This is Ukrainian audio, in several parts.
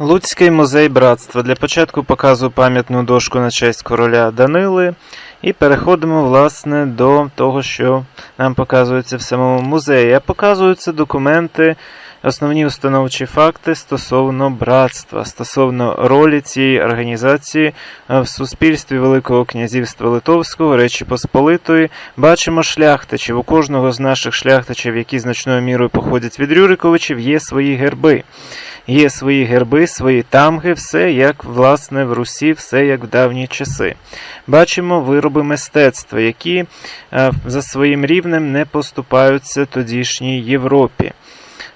Луцький музей братства. Для початку показую пам'ятну дошку на честь короля Данили. І переходимо, власне, до того, що нам показується в самому музеї. А показуються документи, основні установчі факти стосовно братства, стосовно ролі цієї організації в суспільстві Великого князівства Литовського, Речі Посполитої. Бачимо шляхтичів. У кожного з наших шляхтичів, які значною мірою походять від Рюриковичів, є свої герби. Є свої герби, свої тамги, все як власне в Русі, все як в давні часи. Бачимо вироби мистецтва, які е, за своїм рівнем не поступаються тодішній Європі.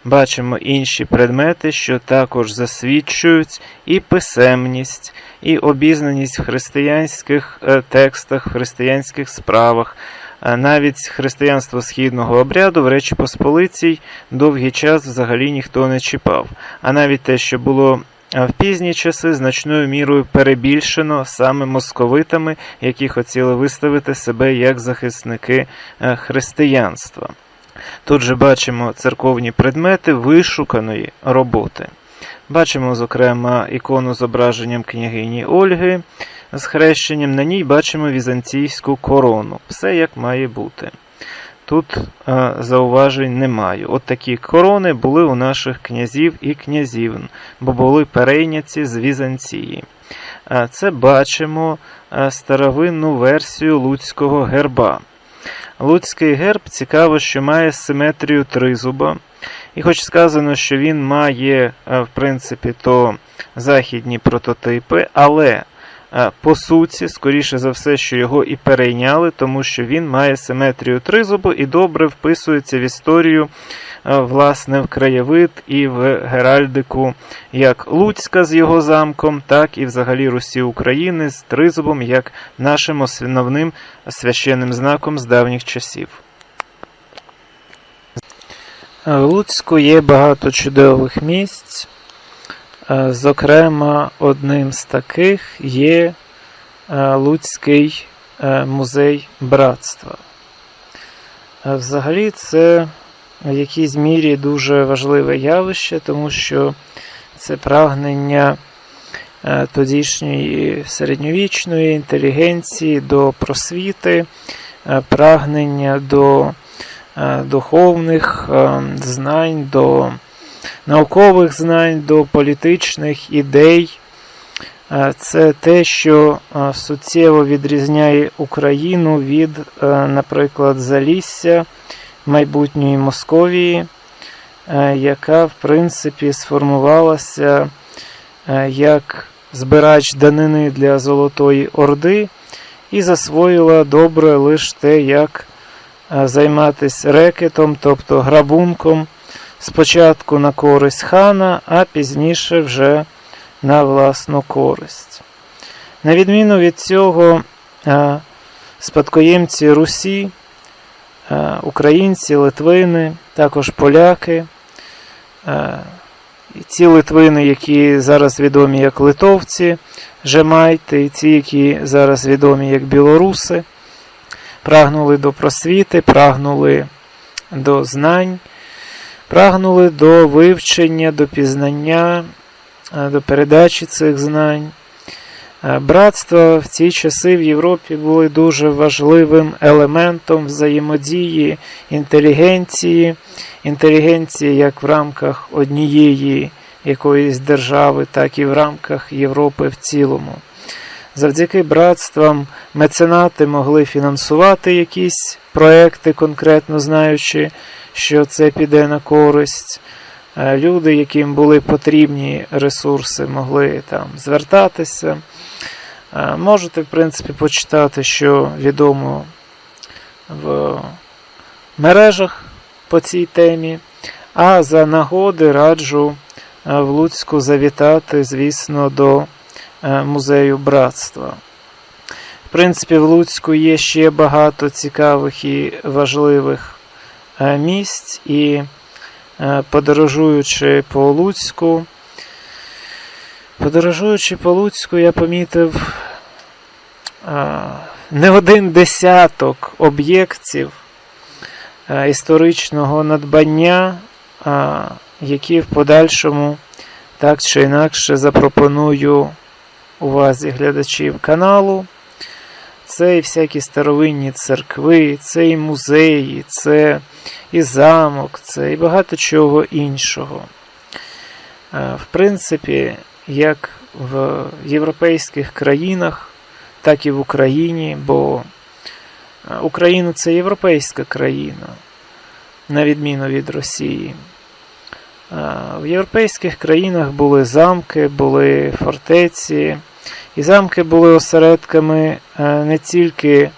Бачимо інші предмети, що також засвідчують і писемність, і обізнаність в християнських е, текстах, в християнських справах. А навіть християнство східного обряду в Речі Посполитій довгий час взагалі ніхто не чіпав. А навіть те, що було а, в пізні часи, значною мірою перебільшено саме московитами, які хотіли виставити себе як захисники е, християнства. Тут же бачимо церковні предмети вишуканої роботи. Бачимо, зокрема, ікону зображенням княгині Ольги з хрещенням. На ній бачимо візантійську корону. Все як має бути. Тут е, зауважень немає. От такі корони були у наших князів і князівн, бо були перейняті з Візанції. Е, це бачимо е, старовинну версію луцького герба. Луцький герб цікаво, що має симетрію тризуба. І хоч сказано, що він має, в принципі, то західні прототипи, але по суті, скоріше за все, що його і перейняли, тому що він має симетрію тризубу і добре вписується в історію, власне, в краєвид і в геральдику як Луцька з його замком, так і взагалі Русі України з тризубом, як нашим основним священним знаком з давніх часів. В Луцьку є багато чудових місць. Е, Зокрема, одним з таких є е, Луцький е, музей братства. Взагалі, це в якійсь мірі дуже важливе явище, тому що це прагнення тодішньої середньовічної інтелігенції до просвіти, прагнення до духовних знань, до наукових знань, до політичних ідей. Е, Це те, що е, суттєво відрізняє Україну від, е, наприклад, Залісся майбутньої Московії, яка, в принципі, сформувалася як збирач данини для Золотої Орди і засвоїла добре лише те, як займатися рекетом, тобто грабунком, спочатку на користь хана, а пізніше вже на власну користь. На відміну від цього, е, спадкоємці Русі, е, українці, литвини, також поляки, е, ці литвини, які зараз відомі як литовці, жемайти, і ті, які зараз відомі як білоруси, прагнули до просвіти, прагнули до знань, прагнули до вивчення, до пізнання, е, до передачі цих знань. Е, Братства в ці часи в Європі були дуже важливим елементом взаємодії інтелігенції, інтелігенції як в рамках однієї якоїсь держави, так і в рамках Європи в цілому. Завдяки братствам меценати могли фінансувати якісь проекти, конкретно знаючи, що це піде на користь. Е, Люди, яким були потрібні ресурси, могли там звертатися. Е, Можете, в принципі, почитати, що відомо в мережах по цій темі. А за нагоди раджу е, в Луцьку завітати, звісно, до музею братства. Принципі, в Луцьку є ще багато цікавих і важливих е, місць, і е, подорожуючи по Луцьку, подорожуючи по Луцьку, я помітив е, не один десяток об'єктів історичного надбання, які в подальшому так чи інакше запропоную увазі глядачів каналу. Це і всякі старовинні церкви, це і музеї, це і замок, це і багато чого іншого. Е, В принципі, як в європейських країнах, так і в Україні, бо е, Україна це європейська країна, на відміну від Росії. Е, В європейських країнах були замки, були фортеці, і замки були осередками е, не тільки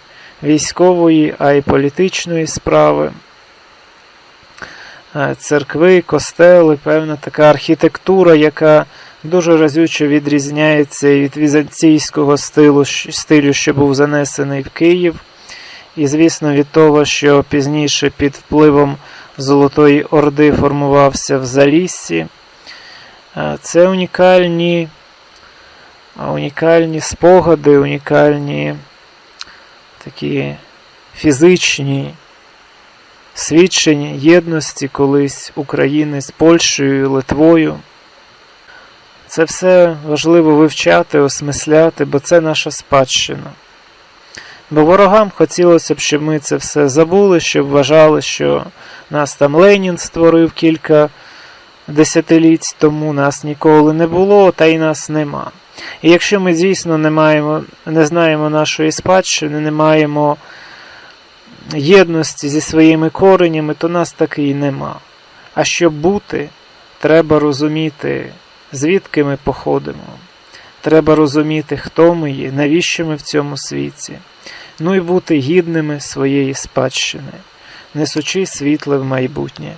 військової, а й політичної справи. Е, Церкви, костели, певна така архітектура, яка дуже разюче відрізняється від візантійського стилю, стилю, що був занесений в Київ. І, звісно, від того, що пізніше під впливом Золотої Орди формувався в Заліссі. Е, Це унікальні, унікальні спогади, унікальні такі фізичні свідчення єдності колись України з Польщею, Литвою. Це все важливо вивчати, осмисляти, бо це наша спадщина. Бо ворогам хотілося б, щоб ми це все забули, щоб вважали, що нас там Ленін створив кілька десятиліть тому, нас ніколи не було, та й нас нема. І якщо ми дійсно не, маємо, не знаємо нашої спадщини, не маємо єдності зі своїми коренями, то нас таки й нема. А щоб бути, треба розуміти, звідки ми походимо. Треба розуміти, хто ми є, навіщо ми в цьому світі. Ну і бути гідними своєї спадщини, несучи світле в майбутнє.